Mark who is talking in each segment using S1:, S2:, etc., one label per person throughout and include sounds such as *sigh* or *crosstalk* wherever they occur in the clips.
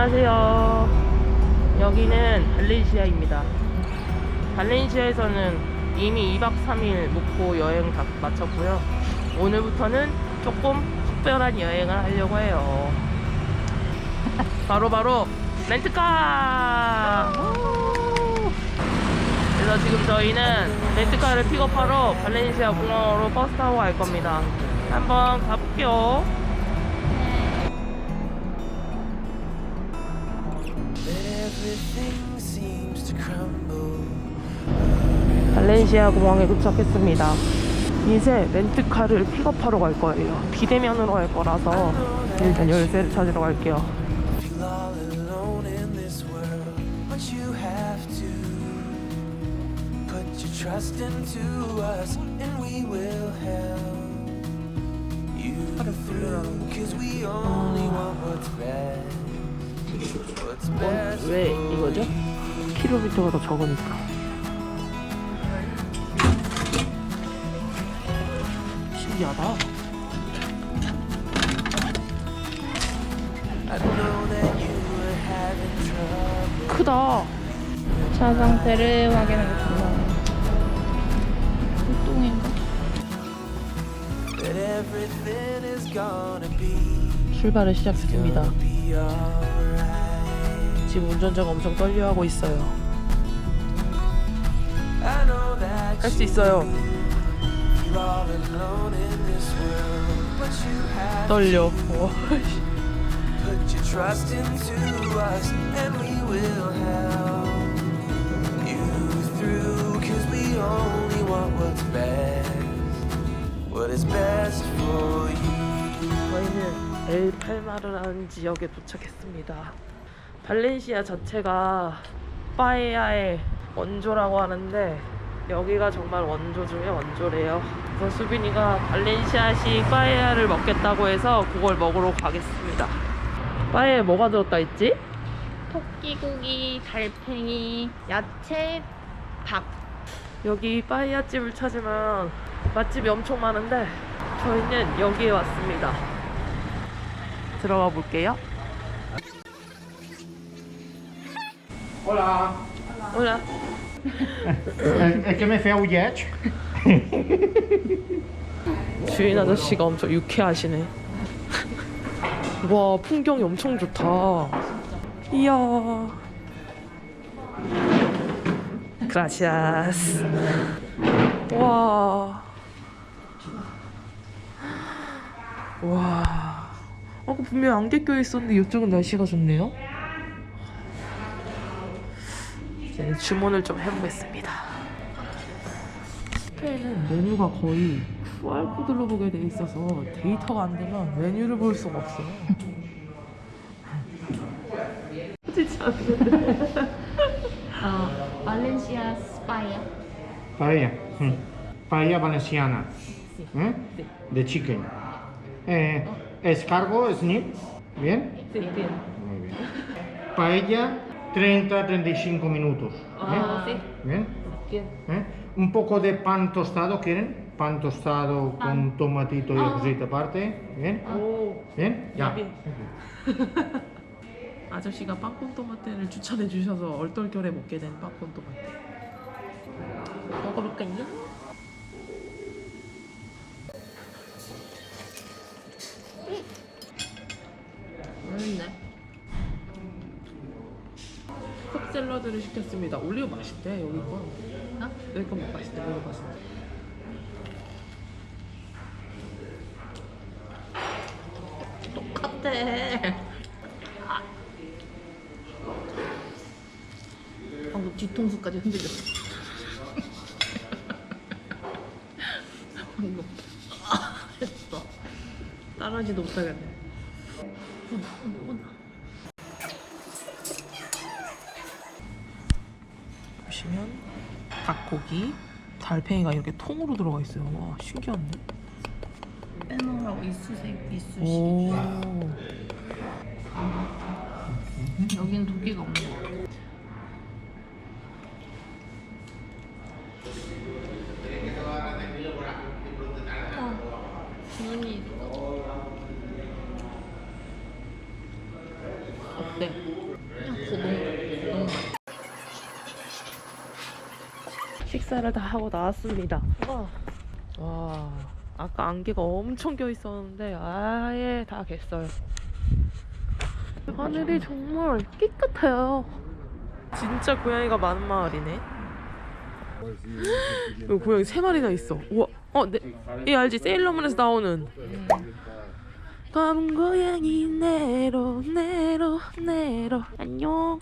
S1: 안녕하세요. 여기는 발렌시아입니다. 발렌시아에서는 이미 2박 3일 목포 여행 다 마쳤고요. 오늘부터는 조금 특별한 여행을 하려고 해요. 바로 바로 렌트카! 우! 그래서 지금 저희는 렌트카를 픽업하러 발렌시아 공항으로 버스 타고 갈 겁니다. 한번 가볼게요. 발렌시아 공항에 도착했습니다. 이제 렌트카를 픽업하러 갈 거예요. 비대면으로 할 거라서 일단 열쇠를 찾으러 갈게요.
S2: Feel best.
S1: 왜 이거죠? 킬로미터가 더 적으니까. 신기하다. 크다.
S3: 차 상태를 확인하겠습니다. 똥인가?
S1: 출발을 시작했습니다. 지금 운전자가 엄청 떨려하고 있어요. 할 수 있어요. 떨려. 와,
S2: put your trust into us, and we will help you through. Cause we only want what's best, what is best for you.
S1: 저희는 엘팔마르라는 지역에 도착했습니다. 발렌시아 자체가 빠에야의 원조라고 하는데 여기가 정말 원조 중에 원조래요. 그래서 수빈이가 발렌시아식 빠에야를 먹겠다고 해서 그걸 먹으러 가겠습니다. 빠에야에 뭐가 들었다 했지?
S3: 토끼고기, 달팽이, 야채, 밥.
S1: 여기 빠에야 집을 찾으면 맛집이 엄청 많은데 저희는 여기에 왔습니다. 들어가 볼게요.
S4: Hola. El, el que me feu lleig?
S1: 주인 아저씨가 엄청 유쾌하시네. 와, 풍경이 엄청 좋다. 이야. 그라시아스. 와. 와. 아까 분명 안개 껴 있었는데 이쪽은 날씨가 좋네요. 이제 주문을 좀 해보겠습니다. 스페인은 메뉴가 거의 QR코드로 보게 돼 있어서 데이터가 안 되면 메뉴를 볼 수가 없어. 진짜 안 돼.
S3: 어, 발렌시아 스파이어.
S4: Paella. mm. Paella valenciana. ¿Eh? De chicken. Eh, escargo, snip. ¿Bien?
S1: 네, 네.
S4: Muy bien. Paella, 30-35 minutos.
S1: Ah,
S4: ¿eh?
S1: sí.
S4: Bien.
S1: Bien.
S4: ¿Eh? Un poco de pan tostado, ¿quieren? Pan tostado con tomatito y cosita aparte. ¿Bien?
S1: 오.
S4: ¿Bien? Ya.
S1: bien. *laughs* 아저씨가 빵콘토마테를 추천해 주셔서 얼떨결에 먹게 된 빵콘토마테. 먹어볼까요? 시켰습니다. 올리브 맛있대 여기 거.
S3: 어?
S1: 여기 거 맛있대 먹어봤어.
S3: 똑같아. 방금 뒤통수까지 흔들렸어. *laughs* 방금. 아, 했어.
S1: 따라하지도 못하겠네. 고기, 달팽이가 이렇게 통으로 들어가 있어요. 와 신기한데?
S3: 빼놓으라고 이쑤색, 이쑤시.
S1: 오.
S3: 여긴 도끼가 없는 거 같아. 어, 눈이 있어. 어때? 그냥 고동 고동 맛.
S1: 식사를 다 하고 나왔습니다. 와, 와 아까 안개가 엄청 껴 있었는데 아예 다 갰어요. 하늘이 정말 깨끗해요. 진짜 고양이가 많은 마을이네. 여기 고양이 세 마리나 있어. 우와, 어, 네, 얘 알지? 세일러문에서 나오는. 검은 고양이 내로 내로 내로 안녕.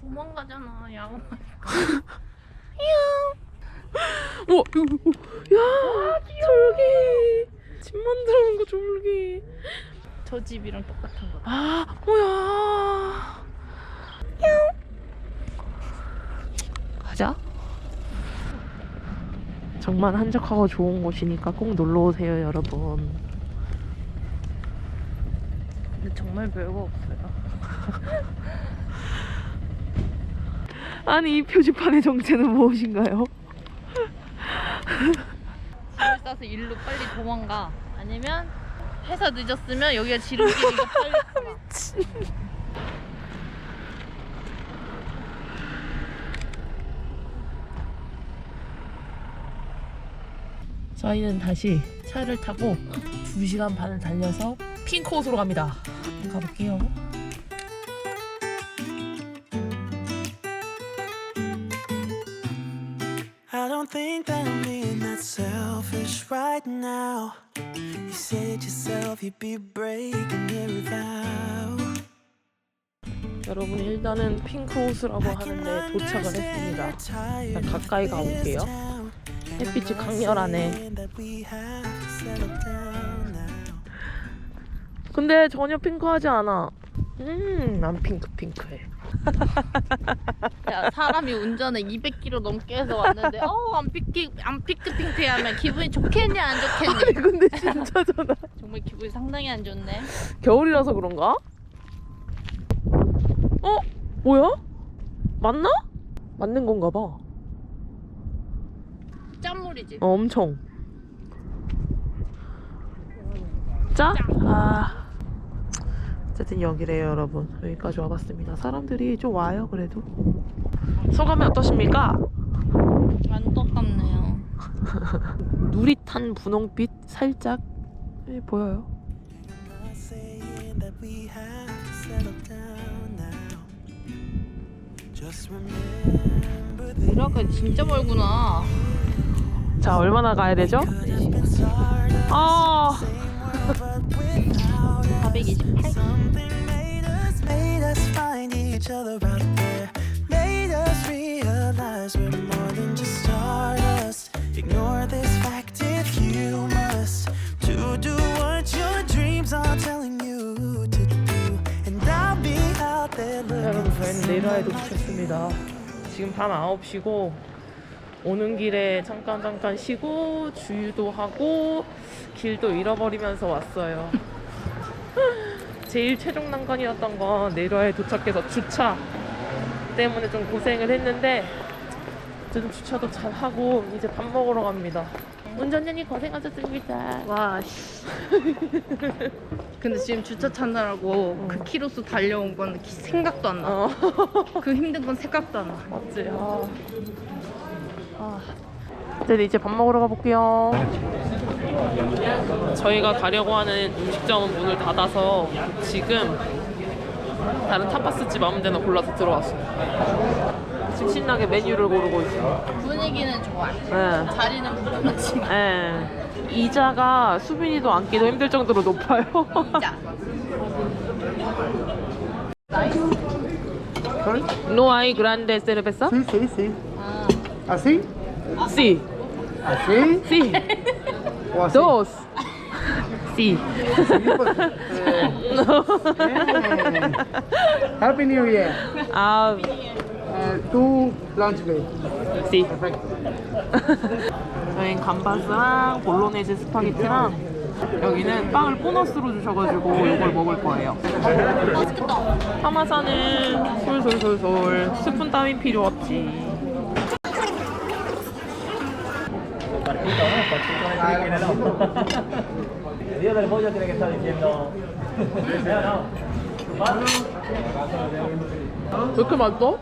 S3: 도망가잖아 양.
S1: 우와, 이거, 이거, 야, 졸기. 집 만들어 놓은 거 졸기.
S3: 저 집이랑 똑같은 거.
S1: 아, 뭐야. 가자. 정말 한적하고 좋은 곳이니까 꼭 놀러 오세요, 여러분.
S3: 근데 정말 별거 없어요. *laughs*
S1: 아니, 이 표지판의 정체는 무엇인가요?
S3: 짐을 싸서 일로 빨리 도망가. 아니면 회사 늦었으면 여기가 지름길이니까 빨리 가라. *laughs*
S1: 저희는 다시 차를 타고 2시간 반을 달려서 핑크호수로 갑니다. 가볼게요.
S2: I don't think that I'm being that selfish right now. You said yourself you'd be breaking every vow.
S1: 여러분 일단은 핑크호수라고 하는데 도착을 했습니다. 일단 가까이 가볼게요. 햇빛이 강렬하네. 근데 전혀 핑크하지 않아. 음, 난 핑크 핑크해. *laughs*
S3: 야 사람이 운전을 200km 넘게 해서 왔는데 어안 피크 안 피크 핑크 하면 기분이 좋겠냐 안 좋겠냐
S1: 아니 근데 진짜잖아. *laughs*
S3: 정말 기분이 상당히 안 좋네
S1: 겨울이라서 그런가? 어? 뭐야? 맞나? 맞는 건가 봐.
S3: 짠물이지
S1: 어, 엄청. 짜? 아. 어쨌든 여기래요, 여러분. 여기까지 와봤습니다. 사람들이 좀 와요, 그래도. 소감이 어떠십니까?
S3: 안 똑같네요
S1: 누릿 탄 분홍빛 살짝 예, 보여요.
S3: 이라가 진짜 멀구나
S1: 자, 얼마나 가야 되죠? 아,
S3: 428
S2: something made us, made us find each other out there. Made us realize we're more than just stardust. Ignore this fact if you must. To do what your dreams are telling you to do. And I'll be out there
S1: 여러분, 저희는 내려에 도착했습니다. 지금 밤 9시고, 오는 길에 잠깐 잠깐 쉬고, 주유도 하고, 길도 잃어버리면서 왔어요. 제일 최종 난관이었던 건 내려에 도착해서 주차 때문에 좀 고생을 했는데, 어쨌든 주차도 잘 하고, 이제 밥 먹으러 갑니다. 운전자님 고생하셨습니다.
S3: 와 씨. 근데 지금 주차 찾느라고 그 키로수 달려온 건 기- 생각도 안 나.
S1: 어, *laughs*
S3: 그 힘든 건 생각도 안 나.
S1: 맞지? 아. 아. 이제 이제 밥 먹으러 가볼게요. 저희가 가려고 하는 음식점은 문을 닫아서 지금 다른 타파스 집 아무 데나 골라서 들어왔어요. 지금 신나게 메뉴를 고르고 있어요.
S3: 분위기는 좋아.
S1: 네.
S3: 자리는 불편하지만
S1: 네. 이자가 수빈이도 앉기도 힘들 정도로 높아요.
S3: 자.
S4: Sorry?
S1: No hay grande cerveza?
S4: Sí, sí, sí.
S3: 아,
S4: ¿Así?
S1: Sí.
S4: ¿Así?
S1: Sí. *laughs*
S4: ¿O así?
S1: Dos. Sí.
S4: Eh, eh. Happy New Year.
S1: 아,
S4: Uh, two lunch break.
S1: sí.
S4: Perfecto.
S1: 저희는 감바스랑 볼로네즈 스파게티랑 여기는 빵을 보너스로 주셔가지고 이걸 먹을 거예요. 파마산은 솔솔솔솔 스푼 따윈 필요 없지.
S5: El dios del pollo tiene que estar diciendo. "Deseo, no. Chupar.
S1: 왜 이렇게 맛있어?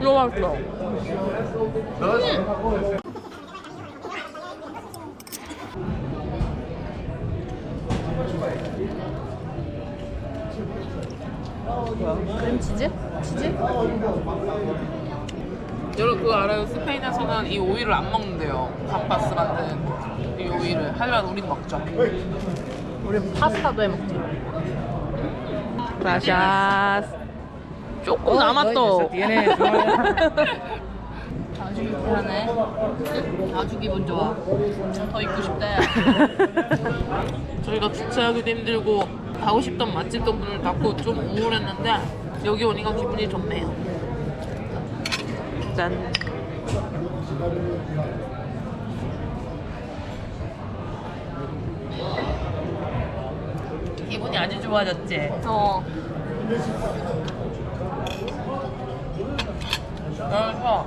S1: 이거 맛있어.
S3: 크림치즈? 치즈?
S1: 여러분 그거 알아요? 스페인에서는 이 오이를 안 먹는데요. 감바스 만든 이 오이를. 하지만 우린 먹죠.
S3: 우리 파스타도 해 먹지.
S1: gracias. 조금 남았어.
S3: 아주 유쾌하네. 아주 기분 좋아. 더 있고 싶대. *laughs*
S1: 저희가 주차하기도 힘들고 가고 싶던 맛집도 문을 닫고 좀 우울했는데 여기 오니까 기분이 좋네요. 짠. 기분이 아주 좋아졌지?
S3: 어.
S1: 그래서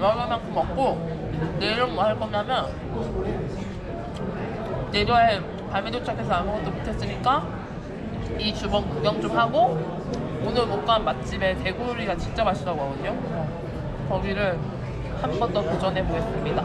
S1: 여기만큼 먹고 내일은 뭐 할 거냐면 내려에 밤에 도착해서 아무것도 못했으니까 이 주방 구경 좀 하고 오늘 못 간 맛집에 대구리가 진짜 맛있다고 하거든요 거기를 한 번 더 도전해 보겠습니다.